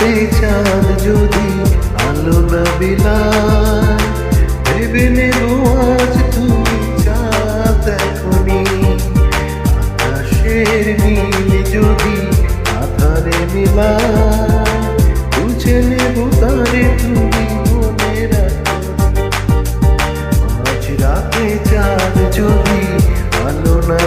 রাতে চাঁদ যদি আলো না বিলায়। ভেবে নেব আজ তুমি চাঁদ এখনি আকাশের নীল যদি আধারে মিলায়। বুঝে নেব তারে তুমি মনে আজ রাতে চাঁদ যদি আলো না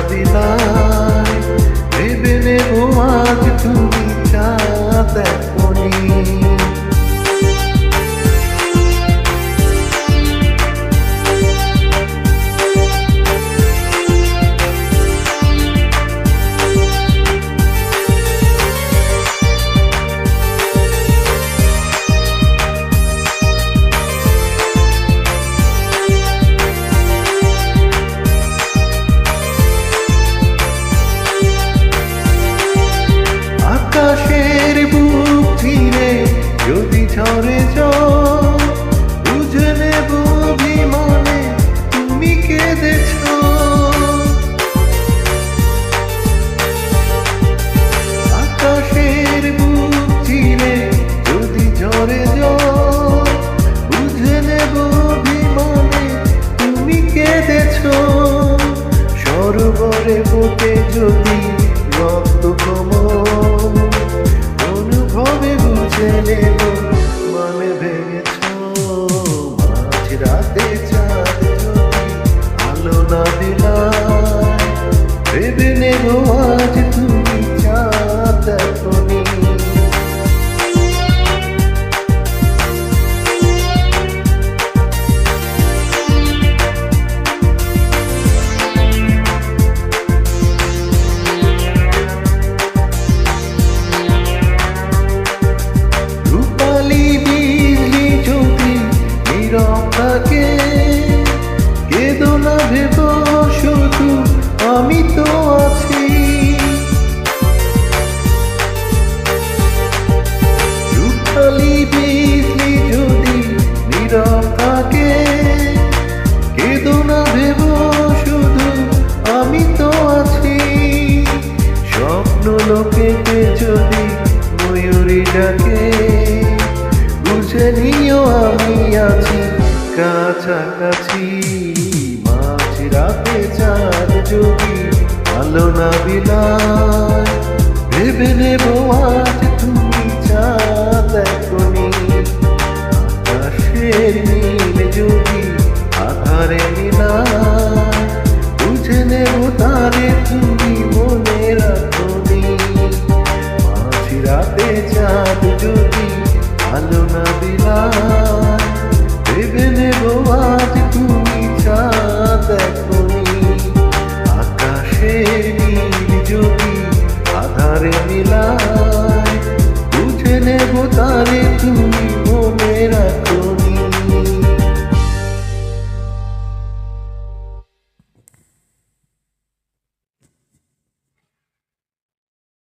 ঝরে বুঝে নেব অভিমানে তুমি কেঁদেছ। আকাশের বুক চিরে যদি ঝরে বুঝে নেব অভিমানে তুমি কেঁদেছ। সরোবরে বুকে যদি রক্ত কমল থাকে কেদো না ভেব শুধু আমি তো আছি। স্বপ্ন লোকেতে যদি ময়ূরী ডাকে, বুঝে নিও আমি আছি। কাছাকাছি মাঝ রাতে চাঁদ যদি আলো না বিলায়, ভেবে নেব আজ তুমি চাঁদ এখনি আকাশের নীল যদি আধারে নীলায় বুঝে নেব তারে তুমি মনে রাখনি। মাঝ রাতে চাঁদ যদি